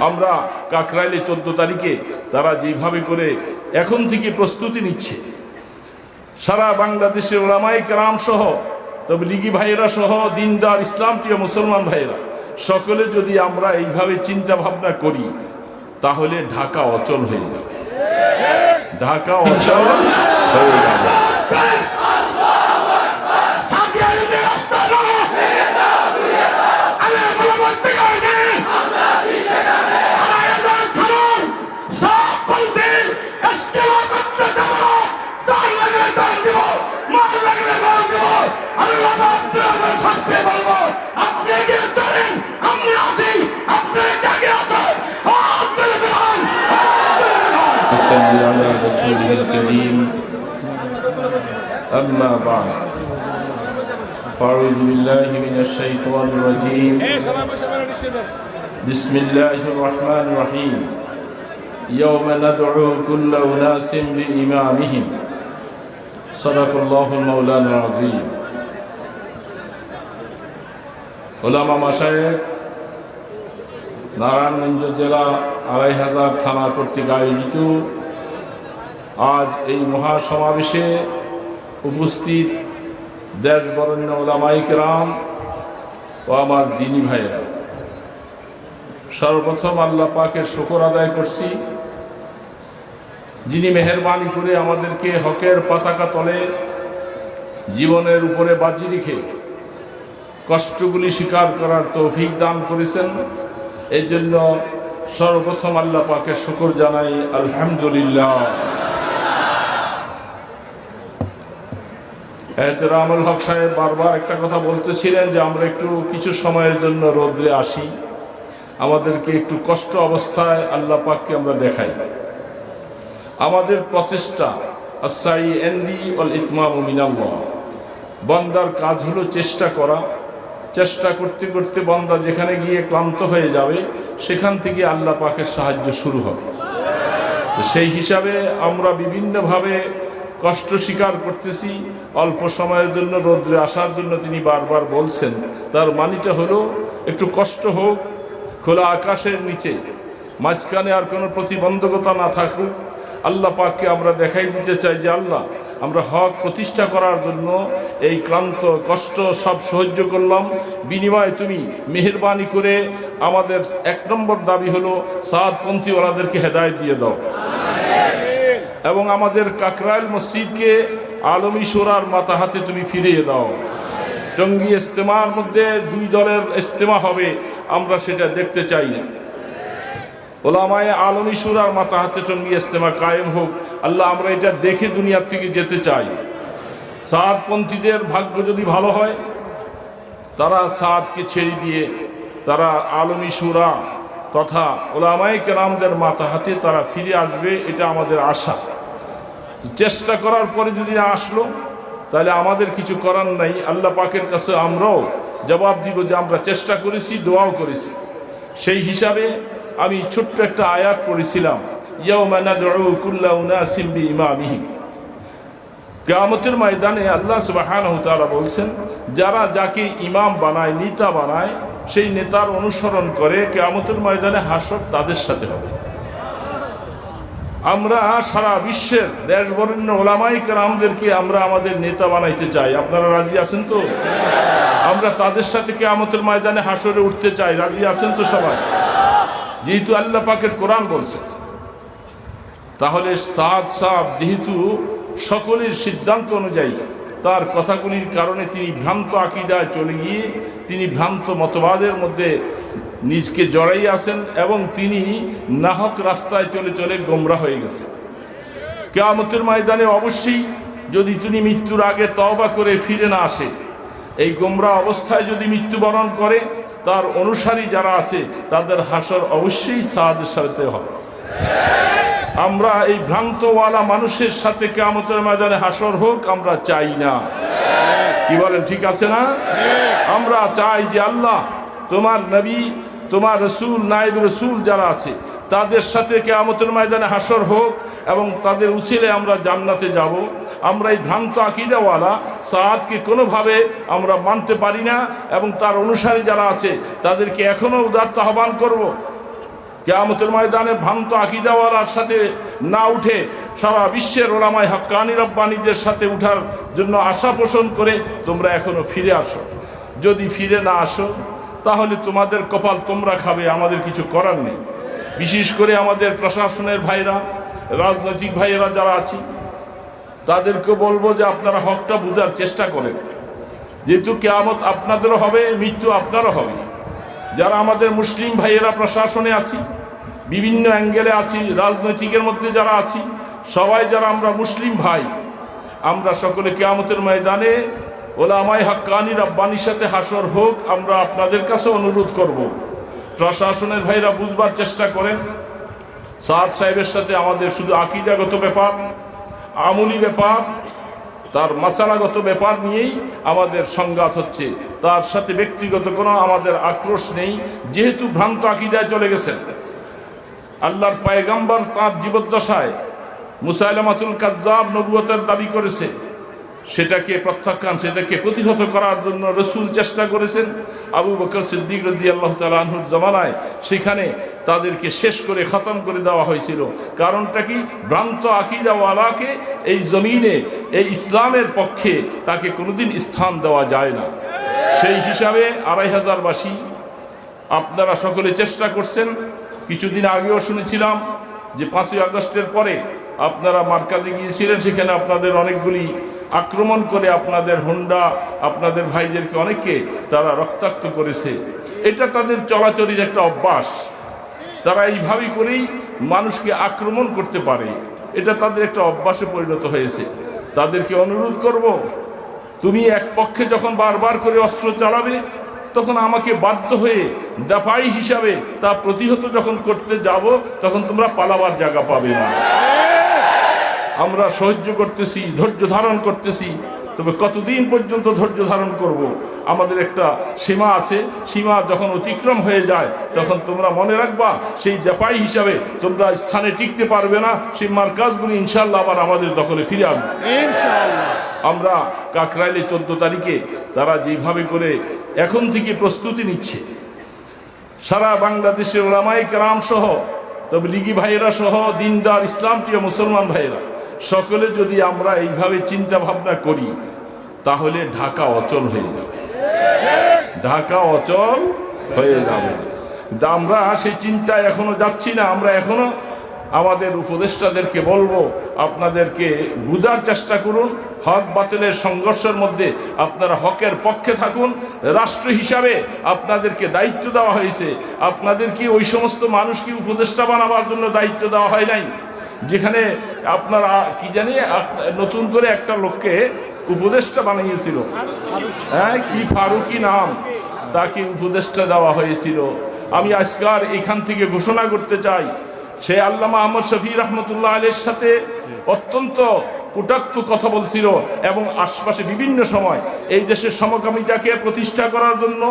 আমরা কাকরাইলে চোদ্দ তারিখে তারা যেভাবে করে এখন থেকে প্রস্তুতি নিচ্ছে। সারা বাংলাদেশের ওলামাই কেরাম সহ, তবে লিগি ভাইয়েরা সহ, দিনদার ইসলাম প্রিয় মুসলমান ভাইয়েরা, সকলে যদি আমরা এইভাবে চিন্তা ভাবনা করি, তাহলে ঢাকা অচল হয়ে যাবে। ঢাকা অচল হয়ে যাবে। أما بعد فأعوذ بالله من الشيطان الرجيم بسم الله الرحمن الرحيم يوم ندعو كل أناس بإمامهم صدق الله المولانا العظيم ওলামা মাসায়েক নারায়ণগঞ্জ জেলা আড়াই হাজার থানা কর্তৃক আয়োজিত আজ এই মহাসমাবেশে উপস্থিত দেশ বরণ্য ওলামাইক রাম ও আমার দিনী ভাইয়েরা। সর্বপ্রথম আল্লাহ পাকের শুকর আদায় করছি। যিনি মেহরবানি করে আমাদেরকে হকের পতাকা তলে জীবনের উপরে বাজি রেখে কষ্টগুলি স্বীকার করার তৌফিক দান করেছেন এই জন্য সর্বপ্রথম আল্লাহ পাকে শুকর জানাই আলহামদুলিল্লাহ। এহতেরামুল হক সাহেব বারবার একটা কথা বলতেছিলেন যে আমরা একটু কিছু সময়ের জন্য রৌদ্রে আসি। আমাদেরকে একটু কষ্ট অবস্থায় আল্লাহ পাককে আমরা দেখাই। আমাদের প্রচেষ্টা আসাই এন্দি অল ইতমাম মিনাল্লাহ। বন্দার কাজ হলো চেষ্টা করা। চেষ্টা করতে করতে বন্দা যেখানে গিয়ে ক্লান্ত হয়ে যাবে, সেখান থেকে আল্লাহ পাকের সাহায্য শুরু হবে। সেই হিসাবে আমরা বিভিন্নভাবে কষ্ট স্বীকার করতেছি, অল্প সময়ের জন্য, রৌদ্রে আসার জন্য তিনি বারবার বলছেন। তার মানিটা হলো, একটু কষ্ট হোক, খোলা আকাশের নিচে, মাঝখানে আর কোনো প্রতিবন্ধকতা না থাকুক। আল্লাহ পাককে আমরা দেখাই দিতে চাই যে আল্লাহ, আমরা হক প্রতিষ্ঠা করার জন্য এই ক্লান্ত, কষ্ট সব সহ্য করলাম। বিনিময়ে তুমি মেহরবানি করে আমাদের এক নম্বর দাবি হলো, সাদপন্থীওয়ালাদেরকে হেদায়ত দিয়ে দাও। এবং আমাদের কাকরাইল মসজিদকে আলমী সোরার মাথা হাতে তুমি ফিরিয়ে দাও। টঙ্গী ইস্তেমার মধ্যে দুই দলের ইজতেমা হবে, আমরা সেটা দেখতে চাই। না ওলামায় আলমী সুরার মাথা হাতে টঙ্গী ইস্তেমা কায়েম হোক, আল্লাহ আমরা এটা দেখে দুনিয়ার থেকে যেতে চাই। সাদপন্থীদের ভাগ্য যদি ভালো হয়, তারা সাদকে ছেড়ে দিয়ে তারা আলমী সুরা তথা ওলামাই কেরামদের মাথা হাতে তারা ফিরে আসবে, এটা আমাদের আশা। চেষ্টা করার পরে যদি না আসলো, তাহলে আমাদের কিছু করার নাই। আল্লাহ পাকের কাছে আমরাও জবাব দিব যে আমরা চেষ্টা করেছি, দোয়াও করেছি। সেই হিসাবে আমি ছোট্ট একটা আয়াত পড়েছিলাম কেয়ামতের ময়দানে আল্লাহ সুবাহান বলছেন, যারা যাকে ইমাম বানায়, নেতা বানায়, সেই নেতার অনুসরণ করে কেয়ামতের ময়দানে হাসর তাদের সাথে হবে। আমরা সারা বিশ্বের দেশ ওলামাই কেরামদেরকে আমরা আমাদের নেতা বানাইতে চাই। আপনারা রাজি আছেন তো? আমরা তাদের সাথে কেয়ামতের ময়দানে হাসরে উঠতে চাই। রাজি আছেন তো সবাই? যেহেতু আল্লাহ পাকের কোরআন বলছে। তাহলে সাদ সাহ যেহেতু সকলের সিদ্ধান্ত অনুযায়ী তার কথাগুলির কারণে তিনি ভ্রান্ত আকিদায় চলে গিয়ে তিনি ভ্রান্ত মতবাদের মধ্যে নিজকে জড়াই আসেন এবং তিনি নাহক রাস্তায় চলে চলে গোমরা হয়ে গেছে। কেয়ামতের ময়দানে অবশ্যই যদি তিনি মৃত্যুর আগে তওবা করে ফিরে না আসে, এই গোমরা অবস্থায় যদি মৃত্যুবরণ করে, তার অনুসারী যারা আছে, তাদের হাসর অবশ্যই সাহাদের সাথে হবে। আমরা এই ভ্রান্তওয়ালা মানুষের সাথে কেয়ামতের ময়দানে হাসর হোক, আমরা চাই না। কি বলেন, ঠিক আছে না? আমরা চাই যে আল্লাহ তোমার নবী তোমার রসুল নাইব রসুল যারা আছে, তাদের সাথে কেয়ামতের ময়দানে হাসর হোক এবং তাদের উচিলে আমরা জান্নাতে যাব আমরা এই ভ্রান্ত আকিদাওয়ালা সাদকে কোনোভাবে আমরা মানতে পারি না এবং তার অনুসারী যারা আছে, তাদেরকে এখনও উদাত্ত আহ্বান করব। কেয়ামতের ময়দানে ভ্রান্ত আকিদাওয়ালার সাথে না উঠে সারা বিশ্বের ওলামায় হাক্কানি রব্বানিদের সাথে উঠার জন্য আশা পোষণ করে তোমরা এখনও ফিরে আসো যদি ফিরে না আসো তাহলে তোমাদের কপাল তোমরা খাবে, আমাদের কিছু করার নেই। বিশেষ করে আমাদের প্রশাসনের ভাইরা, রাজনৈতিক ভাইয়েরা যারা আছি, তাদেরকে বলব যে আপনারা হকটা বুঝার চেষ্টা করেন। যেহেতু কেয়ামত আপনাদেরও হবে, মৃত্যু আপনারও হবে। যারা আমাদের মুসলিম ভাইয়েরা প্রশাসনে আছি, বিভিন্ন অ্যাঙ্গেলে আছি, রাজনৈতিকের মধ্যে যারা আছি, সবাই যারা আমরা মুসলিম ভাই, আমরা সকলে কেয়ামতের ময়দানে ওলামাই হাক্কানি রাব্বানির সাথে হাসর হোক, আমরা আপনাদের কাছে অনুরোধ করব। প্রশাসনের ভাইরা বুঝবার চেষ্টা করেন। সাদ সাহেবের সাথে আমাদের শুধু আকিদাগত ব্যাপার, আমলি ব্যাপার, তার মশালাগত ব্যাপার নিয়েই আমাদের সংঘাত হচ্ছে। তার সাথে ব্যক্তিগত কোনো আমাদের আক্রোশ নেই, যেহেতু ভ্রান্ত আকিদায় চলে গেছেন। আল্লাহর পায়গাম্বার তাঁর জীবদ্দশায় মুসাইলামাতুল কাজ্জাব নবুয়তের দাবি করেছে। সেটাকে প্রত্যাখ্যান, সেটাকে প্রতিহত করার জন্য রসুল চেষ্টা করেছেন। আবু বকর সিদ্দিক রাজি আল্লাহ তালাহুর জমানায় সেখানে তাদেরকে শেষ করে খতম করে দেওয়া হয়েছিল। কারণটা কি? ভ্রান্ত আকিদাওয়ালাকে এই জমিনে, এই ইসলামের পক্ষে তাকে কোনোদিন স্থান দেওয়া যায় না। সেই হিসাবে আড়াই হাজারবাসী আপনারা সকলে চেষ্টা করছেন। কিছুদিন আগেও শুনেছিলাম যে পাঁচই আগস্টের পরে আপনারা মার্কাজে গিয়েছিলেন, সেখানে আপনাদের অনেকগুলি আক্রমণ করে আপনাদের হোন্ডা, আপনাদের ভাইদেরকে অনেকে তারা রক্তাক্ত করেছে। এটা তাদের চলাচলের একটা অভ্যাস। তারা এইভাবেই করেই মানুষকে আক্রমণ করতে পারে। এটা তাদের একটা অভ্যাসে পরিণত হয়েছে। তাদেরকে অনুরোধ করব, তুমি এক পক্ষে যখন বারবার করে অস্ত্র চালাবে, তখন আমাকে বাধ্য হয়ে দাফাই হিসাবে তা প্রতিহত যখন করতে যাব, তখন তোমরা পালাবার জায়গা পাবে না। আমরা সহ্য করতেছি ধৈর্য ধারণ করতেছি তবে কতদিন পর্যন্ত ধৈর্য ধারণ করব। আমাদের একটা সীমা আছে সীমা যখন অতিক্রম হয়ে যায় তখন তোমরা মনে রাখবা সেই দেপাই হিসাবে তোমরা স্থানে টিকতে পারবে না সেই মার্কাজগুলি ইনশাল্লাহ আবার আমাদের দখলে ফিরে আসবে। আমরা কাকরাইলে চোদ্দ তারিখে তারা যেভাবে করে এখন থেকে প্রস্তুতি নিচ্ছে। সারা বাংলাদেশের ওলামাই কেরাম সহ তবে লিগি ভাইয়েরা সহ দিনদার ইসলাম প্রিয় মুসলমান ভাইয়েরা সকলে যদি আমরা এইভাবে চিন্তা ভাবনা করি, তাহলে ঢাকা অচল হয়ে যাবে। ঢাকা অচল হয়ে যাবে। আমরা সেই চিন্তায় এখনও যাচ্ছি না, আমরা এখনও আমাদের উপদেষ্টাদেরকে বলব, আপনাদেরকে বুঝার চেষ্টা করুন, হক বাতিলের সংঘর্ষের মধ্যে আপনারা হকের পক্ষে থাকুন। রাষ্ট্র হিসাবে আপনাদেরকে দায়িত্ব দেওয়া হয়েছে। আপনাদেরকে ওই সমস্ত মানুষকে উপদেষ্টা বানাবার জন্য দায়িত্ব দেওয়া হয় নাই? যেখানে আপনার, কি জানি নতুন করে একটা লোককে উপদেষ্টা বানিয়েছিল। হ্যাঁ কি ফারুকি নাম, তাকে উপদেষ্টা দেওয়া হয়েছিল। আমি আজকার এখান থেকে ঘোষণা করতে চাই, সে আল্লামা আহমদ শফি রহমতুল্লাহ আলের সাথে অত্যন্ত কুটাক্ত কথা বলছিল এবং আশপাশে বিভিন্ন সময় এই দেশের সমকামিতাকে প্রতিষ্ঠা করার জন্য,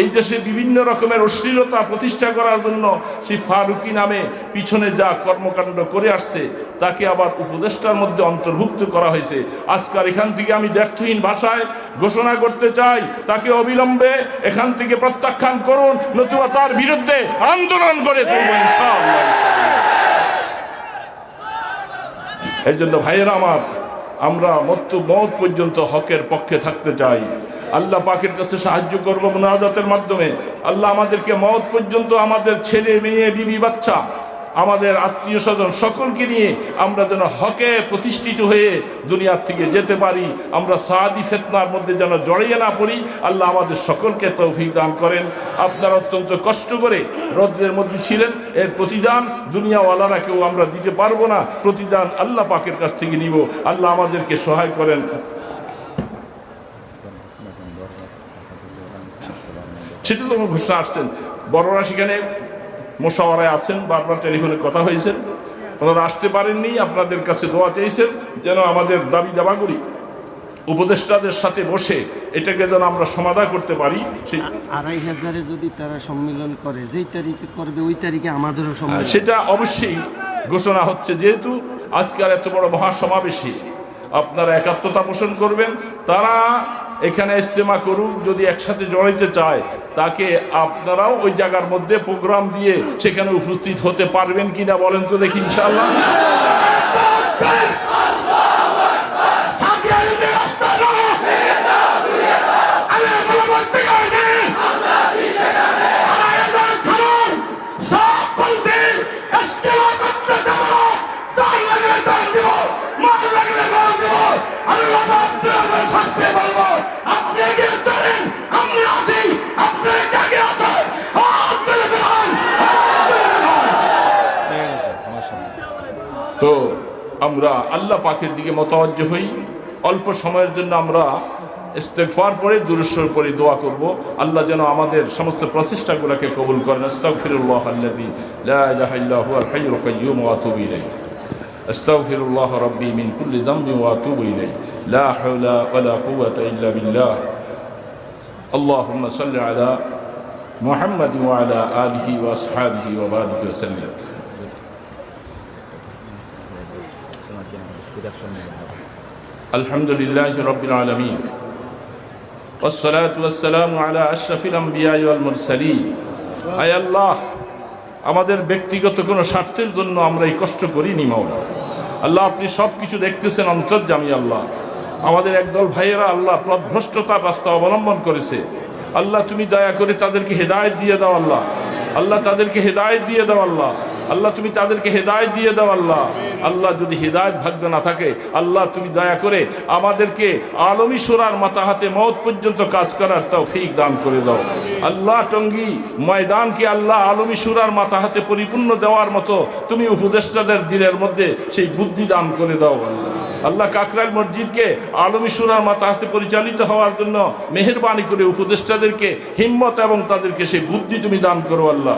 এই দেশে বিভিন্ন রকমের অশ্লীলতা প্রতিষ্ঠা করার জন্য সেই ফারুকি নামে পিছনে যা কর্মকাণ্ড করে আসছে, তাকে আবার উপদেষ্টার মধ্যে অন্তর্ভুক্ত করা হয়েছে। আজকাল এখান থেকে আমি ব্যর্থহীন ভাষায় ঘোষণা করতে চাই, তাকে অবিলম্বে এখান থেকে প্রত্যাখ্যান করুন, নতুবা তার বিরুদ্ধে আন্দোলন করে তুলব ইনশাআল্লাহ। এই জন্য ভাইয়েরা আমার, আমরা মৃত্যু মত পর্যন্ত হকের পক্ষে থাকতে চাই। আল্লাহ পাখির কাছে সাহায্য করব মোনাজাতের মাধ্যমে। আল্লাহ আমাদেরকে মত পর্যন্ত আমাদের ছেলে, মেয়ে, বিবি, বাচ্চা আমাদের আত্মীয় স্বজন সকলকে নিয়ে আমরা যেন হকে প্রতিষ্ঠিত হয়ে দুনিয়ার থেকে যেতে পারি, আমরা সাদি ফেতনার মধ্যে যেন জড়িয়ে না পড়ি, আল্লাহ আমাদের সকলকে তৌফিক দান করেন। আপনারা অত্যন্ত কষ্ট করে রদ্রের মধ্যে ছিলেন, এর প্রতিদান দুনিয়াওয়ালারা কেউ আমরা দিতে পারব না, প্রতিদান আল্লাহ পাকের কাছ থেকে নিব, আল্লাহ আমাদেরকে সহায় করেন। সেটা তো ঘোষণা আসছেন বড়রা সেখানে মোশাওয়ারায় আছেন বারবার টেলিফোনে কথা হয়েছেন ওনারা আসতে পারেননি আপনাদের কাছে দোয়া চেয়েছেন যেন আমাদের দাবি দাবাগুলি উপদেষ্টাদের সাথে বসে এটাকে যেন আমরা সমাধান করতে পারি। সেই আড়াই হাজারে যদি তারা সম্মেলন করে যেই তারিখে করবে ওই তারিখে আমাদেরও সম্মেলন। সেটা অবশ্যই ঘোষণা হচ্ছে যেহেতু আজকাল এত বড় মহাসমাবেশে আপনারা একাত্মতা পোষণ করবেন তারা এখানে ইজতেমা করুক, যদি একসাথে জড়াইতে চায়, তাকে আপনারাও ওই জায়গার মধ্যে প্রোগ্রাম দিয়ে সেখানে উপস্থিত হতে পারবেন কিনা বলেন তো দেখি ইনশাল্লাহ আমরা আল্লাহ পাকের দিকে মতওয়াজ্জ হই অল্প সময়ের জন্য আমরা ইস্তেগফার পরে দুরুশ্বর পরে দোয়া করব আল্লাহ যেন আমাদের সমস্ত প্রচেষ্টাগুলোকে কবুল করেন আস্তাগফিরুল্লাহ আল্লাযী লা ইলাহা ইল্লা হুয়াল হাইয়ুল কাইয়্যুম ওয়া আতুবু ইলাইহি আস্তাগফিরুল্লাহ রাব্বি মিন কুল্লি যামবিন ওয়া আতুবু ইলাইহি লা হাওলা ওয়া লা কুওয়াতা ইল্লা বিল্লাহ اللهم صل على محمد وعلى آله وأصحابه وبارك وسلم الحمد لله رب العالمين والصلاة والسلام على أشرف الأنبياء والمرسلين আয় আল্লাহ আমাদের ব্যক্তিগত কোনো স্বার্থের জন্য আমরা এই কষ্ট করিনি মাওলা আল্লাহ আপনি সব কিছু দেখতেছেন অন্তর্জামী আল্লাহ আমাদের একদল ভাইয়েরা আল্লাহ পথভ্রষ্টতার রাস্তা অবলম্বন করেছে আল্লাহ তুমি দয়া করে তাদেরকে হেদায়েত দিয়ে দাও আল্লাহ আল্লাহ তাদেরকে হেদায়েত দিয়ে দাও আল্লাহ আল্লাহ তুমি তাদেরকে হেদায়েত দিয়ে দাও, আল্লাহ। আল্লাহ যদি হেদায়ত ভাগ্য না থাকে, আল্লাহ তুমি দয়া করে আমাদেরকে আলমী সোরার মাথা হাতে মত পর্যন্ত কাজ করার তৌফিক দান করে দাও। আল্লাহ টঙ্গী ময়দানকে আল্লাহ আলমী সুরার মাথা হাতে পরিপূর্ণ দেওয়ার মতো তুমি উপদেষ্টাদের দিলের মধ্যে সেই বুদ্ধি দান করে দাও, আল্লাহ। আল্লাহ কাকরাইল মসজিদকে আলমী সুরার মাথা হাতে পরিচালিত হওয়ার জন্য মেহরবানি করে উপদেষ্টাদেরকে হিম্মত এবং তাদেরকে সেই বুদ্ধি তুমি দান করো, আল্লাহ।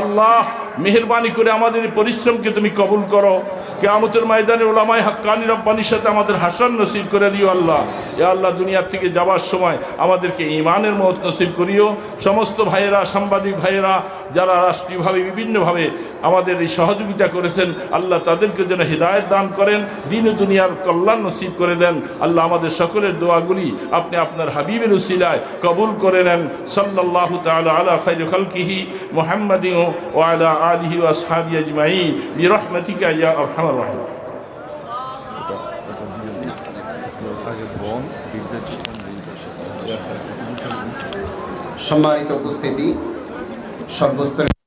আল্লাহ মেহরবানি করে আমাদের এই পরিশ্রমকে তুমি কবুল করো। কেয়ামতের ময়দানে ওলামায় হাক্কানি রব্বানির সাথে আমাদের হাসান নসিব করে দিও আল্লাহ। এ আল্লাহ, দুনিয়ার থেকে যাওয়ার সময় আমাদেরকে ইমানের মত নসিব করিও। সমস্ত ভাইয়েরা, সাংবাদিক ভাইয়েরা যারা রাষ্ট্রীয়ভাবে, বিভিন্নভাবে আমাদের এই সহযোগিতা করেছেন, আল্লাহ তাদেরকে যেন হৃদায়ত দান করেন, দিন দুনিয়ার কল্যাণ নসিব করে দেন। আল্লাহ আমাদের সকলের দোয়াগুলি আপনি আপনার হাবিবের উসিলায় কবুল করে নেন। সাল্লাল্লাহু তাআলা আলা খাইর খালকিহি মুহাম্মাদিন ওয়া আলা আলিহি আসহাবি আজমাইন। বিরহমাতিকা ইয়া আরহামার রাহিম। সম্মানিত উপস্থিতি সর্বস্তরের